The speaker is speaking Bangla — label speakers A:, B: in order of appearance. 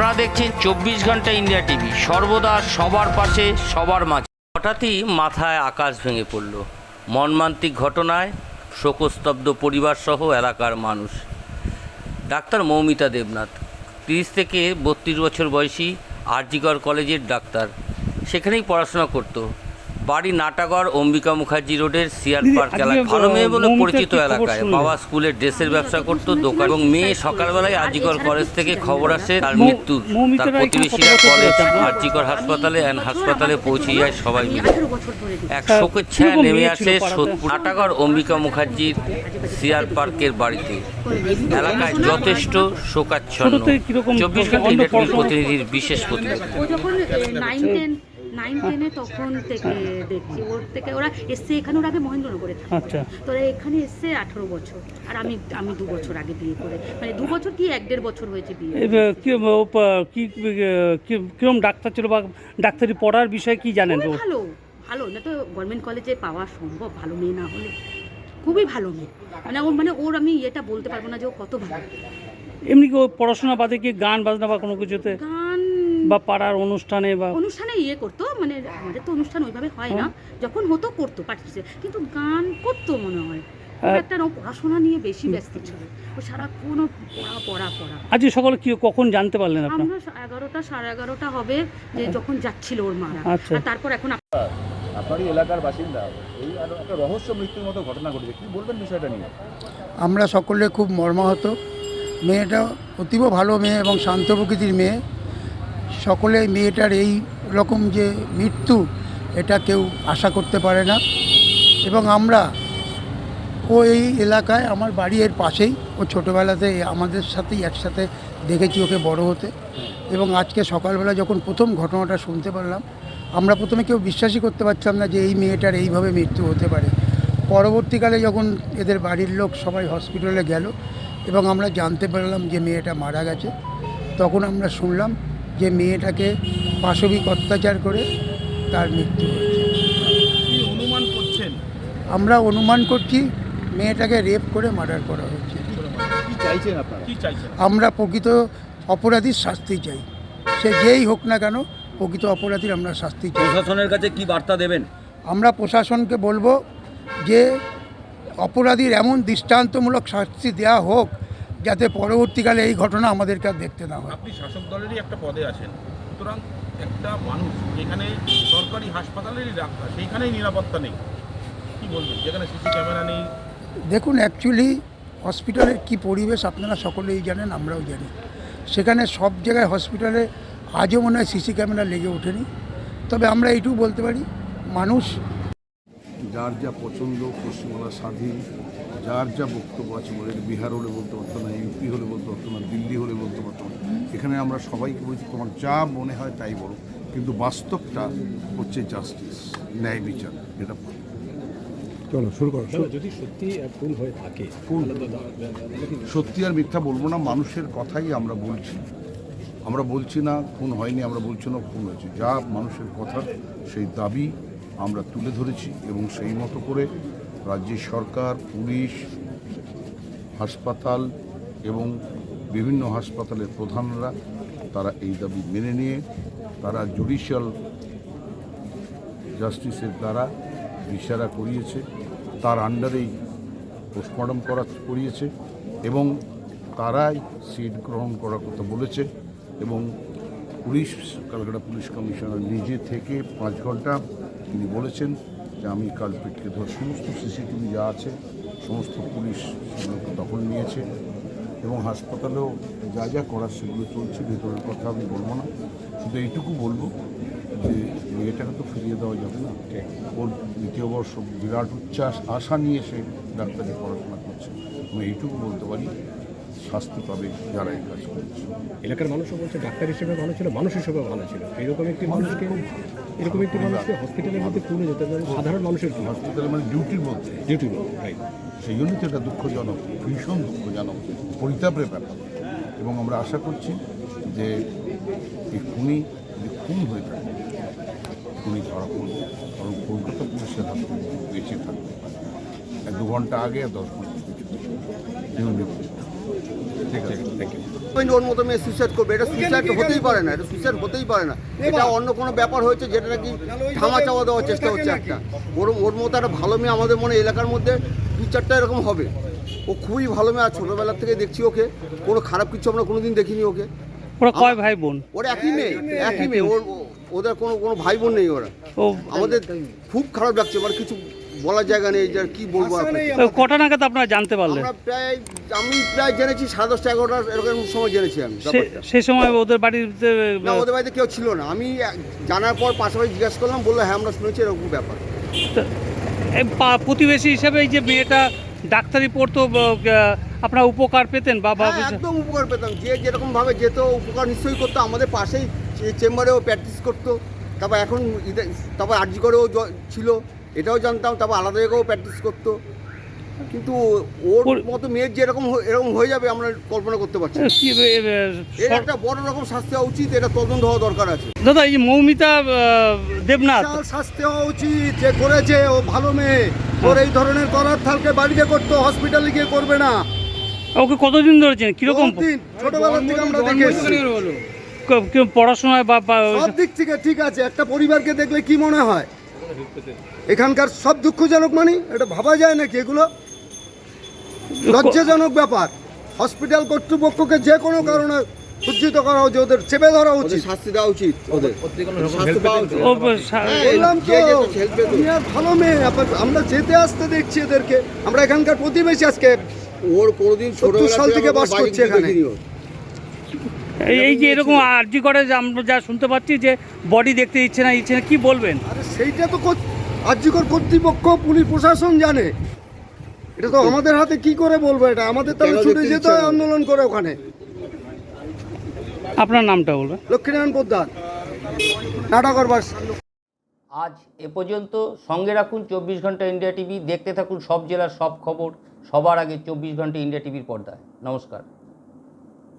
A: আপনারা দেখছেন চব্বিশ ঘণ্টা ইন্ডিয়া টিভি। সর্বদা সবার পাশে, সবার মাঝে। হঠাৎই মাথায় আকাশ ভেঙে পড়ল। মর্মান্তিক ঘটনায় শোকস্তব্ধ পরিবারসহ এলাকার মানুষ। ডাক্তার মৌমিতা দেবনাথ, তিরিশ থেকে বত্রিশ বছর বয়সী আরজিগড় কলেজের ডাক্তার। সেখানেই পড়াশোনা করত। বাড়ি নাটাগড় অম্বিকা মুখার্জি রোডের সিয়ার পার্ক এলাকায়। ভালো মেয়ে বলে পরিচিত এলাকায়। বাবা স্কুলের ড্রেসের ব্যবসা করত দোকান এবং মেয়ে সকালবেলায় আজিকর কলেজ থেকে খবর আসে তার
B: মৃত্যু।
A: তার প্রতিবেশীরা কলেজ? আরজিকর হাসপাতালে অ্যান্ড হাসপাতালে পৌঁছে যায় সবাই মিলে। এক শোকের ছায়া নেমে আসে? নাটাগড় অম্বিকা মুখার্জির সিয়ার পার্কের বাড়িতে। এলাকায় যথেষ্ট শোকাচ্ছন্ন। চব্বিশ
B: ঘণ্টা
A: প্রতিনিধির বিশেষ প্রতিনিধি
C: নাইন টেনে তখন থেকে দেখছি। ওর থেকে ওরা এসছে এখানে ওর আগে মহেন্দ্রনগরে
B: আচ্ছা।
C: তোরা এখানে এসছে আঠারো বছর। আর আমি আমি দু বছর আগে বিয়ে করে। মানে দু বছর কি এক দেড় বছর হয়েছে বিয়ে।
B: কি ও কি কি- কিরম ডাক্তার ছিল বা ডাক্তারি পড়ার বিষয়ে কি জানেন
C: ভালো ভালো। না তো গভর্নমেন্ট কলেজে পাওয়া সম্ভব ভালো মেয়ে না হলে। খুবই ভালো মেয়ে। মানে ওর মানে ওর আমি এটা বলতে পারব না যে ও কত ভালো।
B: এমনি কি ও পড়াশোনা বাদে কি গান বাজনা বা কোনো কিছুতে?
C: গান
B: বা পাড়ার অনুষ্ঠানে বা
C: অনুষ্ঠানে ইয়ে করতো মানে আমাদের তো অনুষ্ঠান ওইভাবে হয় না।
B: হ্যাঁ।
C: যখন হতো করতো পার্টিসিপেট কিন্তু গান করতো মনে হয়।
B: হ্যাঁ।
C: একটা পড়াশোনা নিয়ে বেশি ব্যস্ত ছিল। ও সারাক্ষণ পড়া পড়া পড়া।
B: আজকে সকালে কি কখন জানতে পারলেন আপনার?
C: আমরা এগারোটা সাড়ে এগারোটা হবে যে যখন যাচ্ছিল ওর মারা।
B: আচ্ছা।
C: আর তারপর এখন
D: আপনারই এলাকার বাসিন্দা। এই আরও একটা রহস্য মৃত্যুর মতো ঘটনা ঘটেছে। কি বলবেন বিষয়টা নিয়ে?
E: আমরা সকলে খুব মর্মাহত। মেয়েটা অতীব ভালো মেয়ে এবং শান্ত প্রকৃতির মেয়ে। সকলে মেয়েটার এই রকম যে মৃত্যু, এটা কেউ আশা করতে পারে না। এবং আমরা ও এই এলাকায় আমার বাড়ি এর পাশেই, ও ছোটোবেলাতে আমাদের সাথেই একসাথে দেখেছি ওকে বড় হতে। এবং আজকে সকালবেলা যখন প্রথম ঘটনাটা শুনতে পারলাম, আমরা প্রথমে কেউ বিশ্বাসই করতে পারছিলাম না যে এই মেয়েটার এইভাবে মৃত্যু হতে পারে। পরবর্তীকালে যখন এদের বাড়ির লোক সবাই হসপিটালে গেল এবং আমরা জানতে পারলাম যে মেয়েটা মারা গেছে, তখন আমরা শুনলাম যে মেয়েটাকে পাশবিক অত্যাচার করে তার মৃত্যু হয়েছে।
D: অনুমান করছেন?
E: আমরা অনুমান করছি মেয়েটাকে রেপ করে মার্ডার করা হয়েছে।
D: চাইছেন আপনারা? কি চাইছেন?
E: আমরা প্রকৃত অপরাধীর শাস্তি চাই। সে যেই হোক না কেন প্রকৃত অপরাধীর আমরা শাস্তি চাই।
F: প্রশাসনের কাছে কি বার্তা দেবেন?
E: আমরা প্রশাসনকে বলব যে অপরাধীর এমন দৃষ্টান্তমূলক শাস্তি দেওয়া হোক যাতে পরবর্তীকালে এই ঘটনা আমাদেরকে আর দেখতে না হয়।
G: আপনি শাসক দলেরই একটা পদে আছেন। সুতরাং একটা মানুষ যেখানে সরকারি হাসপাতালেরই ডাক্তার সেইখানেই নিরাপত্তা নেই। কি বলবেন? যেখানে সিসি ক্যামেরা নেই।
E: দেখুন অ্যাকচুয়ালি হসপিটালের কি পরিবেশ আপনারা সকলেই জানেন আমরাও জানি। সেখানে সব জায়গায় হসপিটালে আজও মনে হয় সিসি ক্যামেরা লেগে ওঠেনি। তবে আমরা এইটুকু বলতে পারি মানুষ
H: যার যা পছন্দ পশ্চিমবাংলা স্বাধীন যার যা বক্তব্য আছে বলে এটা বিহার হলে বলতে পারতো না ইউপি হলে বলতে পারতো না দিল্লি হলে বলতে পারতো না এখানে আমরা সবাইকে বলছি তোমার যা মনে হয় তাই বলো কিন্তু বাস্তবটা হচ্ছে জাস্টিস ন্যায় বিচার এটা
I: যদি সত্যি খুন হয়ে থাকে
H: সত্যি আর মিথ্যা বলব না মানুষের কথাই আমরা বলছি। আমরা বলছি না খুন হয়নি আমরা বলছি না খুন হয়েছে। যা মানুষের কথা সেই দাবি আমরা তুলে ধরেছি এবং সেই মতো করে রাজ্য সরকার, পুলিশ, হাসপাতাল এবং বিভিন্ন হাসপাতালের প্রধানরা তারা এই দাবি মেনে নিয়ে তারা জুডিশিয়াল জাস্টিসের দ্বারা বিচারা করিয়েছে, তার আন্ডারেই পোস্টমর্টম করা করিয়েছে এবং তারাই সিট গ্রহণ করার কথা বলেছে এবং পুলিশ ক্যালকাটা পুলিশ কমিশনার নিজে থেকে পাঁচ ঘণ্টা তিনি বলেছেন যে আমি কালপিটকে ধর সমস্ত সিসিটিভি যা আছে সমস্ত পুলিশ সেগুলোকে দখল নিয়েছে এবং হাসপাতালেও যা যা করার সেগুলো চলছে ভেতরের কথা আমি বলব না। শুধু এইটুকু বলব যে মেয়েটাকে তো ফিরিয়ে দেওয়া যাবে না। ওর দ্বিতীয় বর্ষ বিরাট উচ্ছ্বাস আশা নিয়ে সে ডাক্তারি পড়াশোনা করছে। আমি এইটুকু বলতে পারি। শাস্তি পাবে যারা এই কাজ করছে।
I: এলাকার মানুষও বলছে ডাক্তার হিসেবে ভালো ছিল মানুষ হিসেবে ভালো ছিল। এরকম একটি মানুষকে এরকম একটি মানুষকে হসপিটালের মধ্যে তুলে যেতে পারে সাধারণ মানুষের
H: হসপিটালে মানে ডিউটির মধ্যে।
I: ডিউটি রাইট
H: সেই জন্যই তো এটা দুঃখজনক ভীষণ দুঃখজনক পরিতাপের ব্যাপার। এবং আমরা আশা করছি যে এই খুনি যদি খুন হয়ে থাকে খুনি ধরা পড়বে কারণ কলকাতা পুলিশের হাতে বেঁচে থাকতে পারে এক দু ঘণ্টা আগে আর দশ ঘণ্টা
F: হাজবেন্ড ওর মতো মেয়ে সুইসাইড করবে। এটা সুইসাইড হতেই পারে না এটা সুইসাইড হতেই পারে না। এটা অন্য কোনো ব্যাপার হয়েছে যেটা নাকি থামা চাওয়া দেওয়ার চেষ্টা হচ্ছে একটা। ওর ওর মতো একটা ভালো মেয়ে আমাদের মনে এলাকার মধ্যে দু চারটা এরকম হবে। ও খুবই ভালো মেয়ে আর ছোটোবেলার থেকে দেখছি ওকে। কোনো খারাপ কিছু আমরা কোনোদিন দেখিনি ওকে।
B: ওরা কয় ভাই বোন?
F: ওর একই মেয়ে একই মেয়ে। ওর ওদের কোনো কোনো ভাই বোন নেই ওরা। আমাদের খুব খারাপ লাগছে মানে কিছু বলার জায়গা নেই আর কি বলব আপনাকে।
B: কটা নাগাদ আপনারা জানতে পারলেন?
F: আমরা প্রায় আমি প্রায় জেনেছি সাড়ে দশটা এগারোটার এরকম সময় জেনেছি আমি
B: সে
F: ব্যাপারটা।
B: সেই সময় ওদের বাড়িতে
F: না ওদের বাড়িতে কেউ ছিল না। আমি এক- জানার পর পাশাপাশি জিজ্ঞাসা করলাম বলল হ্যাঁ আমরা শুনেছি এরকম ব্যাপার।
B: পা- প্রতিবেশী হিসেবে এই যে মেয়েটা ডাক্তারি পড়তো ব- আহ, আপনারা উপকার পেতেন বা বা
F: হ্যাঁ, একদম উপকার পেতাম। যে যেরকম ভাবে যেত উপকার নিশ্চয়ই করতো। আমাদের পাশেই চেম্বারেও প্র্যাকটিস করতো। তারপর এখন ইদে- তারপর আরজি করেও জ- ছিল। এটাও জানতাম তারপর আলাদা জায়গাও প্র্যাকটিস করতো। কিন্তু ওর
B: ওর-
F: মতো মেয়ের যে এরকম এরকম হয়ে যাবে আমরা কল্পনা করতে পারছি এর একটা বড় রকম শাস্তি হওয়া উচিত এটা তদন্ত হওয়া দরকার আছে।
B: দাদা এই মৌমিতা দেবনাথ।
F: শাস্তি হওয়া উচিত যে করেছে ও ভালো মেয়ে। ওর এই ধরনের করার থালকে বাড়িতে করতো হসপিটালে গিয়ে করবে না।
B: ওকে কতদিন ধরেছেন কীরকম?
F: বহুদিন, ছোটবেলা থেকে আমরা দেখে
B: পড়াশোনায় বা
F: সব দিক থেকে ঠিক আছে একটা পরিবারকে দেখলে কি মনে হয়? এখানকার সব দুঃখজনক মানি এটা ভাবা যায় নাকি এগুলো? লজ্জাজনক ব্যাপার। হসপিটাল কর্তৃপক্ষকে যে কোনো কারণে উজ্জিত করা উচিত ওদের চেপে ধরা উচিত। শাস্তি দেওয়া উচিত ওদের। বললাম তো ভালো মেয়ে আবার আমরা যেতে আসতে দেখছি এদেরকে। আমরা এখানকার প্রতিবেশী আজকে ওর কোনোদিন সত্তর সাল থেকে বাস করছে এখানে।
B: এই- এই যে এরকম আর্জি করে যে আমরা যা শুনতে পাচ্ছি যে বডি দেখতে ইচ্ছে না ইচ্ছে না কি বলবেন?
F: আরে সেইটা তো কর- আর্যিকর কর্তৃপক্ষ পুলিশ প্রশাসন জানে। এটা তো আমাদের হাতে কি করে বলব এটা? আমাদের তাহলে ছুটে যেতে হয় আন্দোলন করে ওখানে।
B: আপনার নামটা বলবেন?
F: লক্ষ্মীনারায়ণ পোদ্দার নাটকর বাস।
A: আজ এ পর্যন্ত সঙ্গে রাখুন চব্বিশ ঘণ্টা ইন্ডিয়া টিভি দেখতে থাকুন সব জেলার সব খবর সবার আগে চব্বিশ ঘণ্টা ইন্ডিয়া টিভির পর্দায়। নমস্কার।